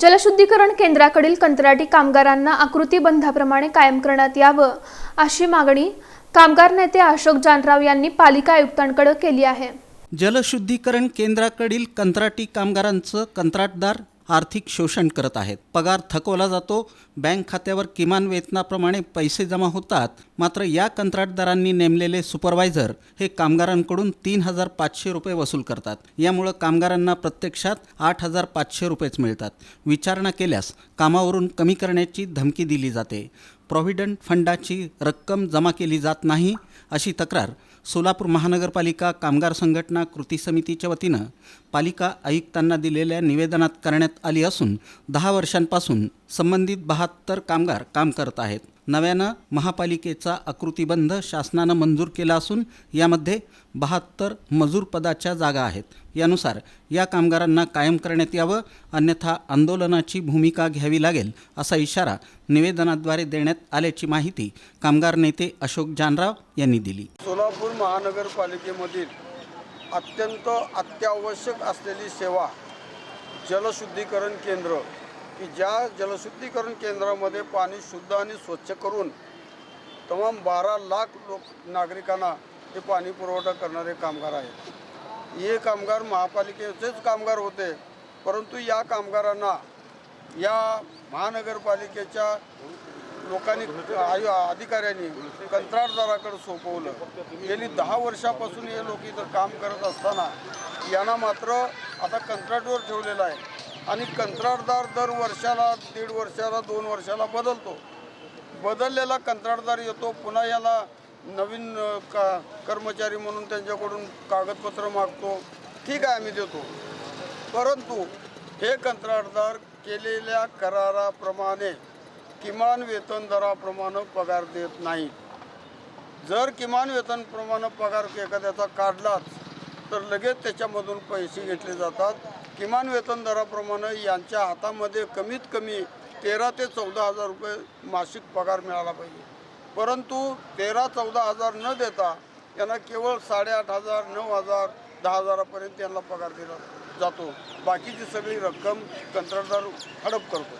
जलशुद्धीकरण केंद्राकडील कंत्राटी कामगारांना आकृतीबंधाप्रमाणे कायम करण्यात यावं अशी मागणी कामगार नेते अशोक जानराव यांनी पालिका आयुक्तांकडे केली आहे. जलशुद्धीकरण केंद्राकडील कंत्राटी कामगारांचं कंत्राटदार आर्थिक शोषण करत आहेत. पगार थकवला जातो. बँक खात्यावर किमान वेतनाप्रमाणे पैसे जमा होतात. मात्र या कंत्राटदारांनी नेमलेले सुपरवायझर हे कामगारांकडून तीन हजार पाचशे रुपये वसूल करतात. यामुळं कामगारांना प्रत्यक्षात आठ हजार पाचशे रुपयेच मिळतात. विचारणा केल्यास कामावरून कमी करण्याची धमकी दिली जाते. प्रॉव्हिडंट फंडाची रक्कम जमा केली जात नाही अशी तक्रार सोलापूर महानगरपालिका कामगार संघटना कृती समितीच्या वतीनं पालिका आयुक्तांना दिलेल्या निवेदनात करण्यात आली असून दहा वर्षांपासून संबंधित बहात्तर कामगार काम करत आहेत. नव्यानं महापालिकेचा आकृतीबंध शासनानं मंजूर केला असून यामध्ये बहात्तर मजूर पदाच्या जागा आहेत. यानुसार या कामगारांना कायम करण्यात यावं अन्यथा आंदोलनाची भूमिका घ्यावी लागेल असा इशारा निवेदनाद्वारे देण्यात आल्याची माहिती कामगार नेते अशोक जानराव यांनी दिली. सोलापूर महानगरपालिकेमधील अत्यंत अत्यावश्यक असलेली सेवा जलशुद्धीकरण केंद्र की ज्या जलशुद्धीकरण केंद्रामध्ये पाणी शुद्ध आणि स्वच्छ करून तमाम बारा लाख लोक नागरिकांना ते पाणी पुरवठा करणारे कामगार आहेत. हे कामगार महापालिकेचेच कामगार होते परंतु या कामगारांना या महानगरपालिकेच्या लोकांनी आयु अधिकाऱ्यांनी कंत्राटदाराकडे सोपवलं. गेली दहा वर्षापासून हे लोक इथं काम करत असताना यांना मात्र आता कंत्राटवर ठेवलेलं आहे. आणि कंत्राटदार दर वर्षाला दीड वर्षाला दोन वर्षाला बदलतो. बदललेला कंत्राटदार येतो पुन्हा याला नवीन का कर्मचारी म्हणून त्यांच्याकडून कागदपत्र मागतो. ठीक आहे आम्ही देतो. परंतु हे कंत्राटदार केलेल्या कराराप्रमाणे किमान वेतन दराप्रमाणे पगार देत नाही. जर किमान वेतनप्रमाणे पगार एखाद्याचा काढलाच तर लगेच त्याच्यामधून पैसे घेतले जातात. किमान वेतन दराप्रमाणे यांच्या हातामध्ये कमीत कमी तेरा ते चौदा हजार रुपये मासिक पगार मिळाला पाहिजे. परंतु तेरा चौदा हजार न देता यांना केवळ साडेआठ हजार नऊ हजार दहा हजारापर्यंत यांना पगार दिला जातो. बाकीची सगळी रक्कम कंत्राटदार हडप करतो.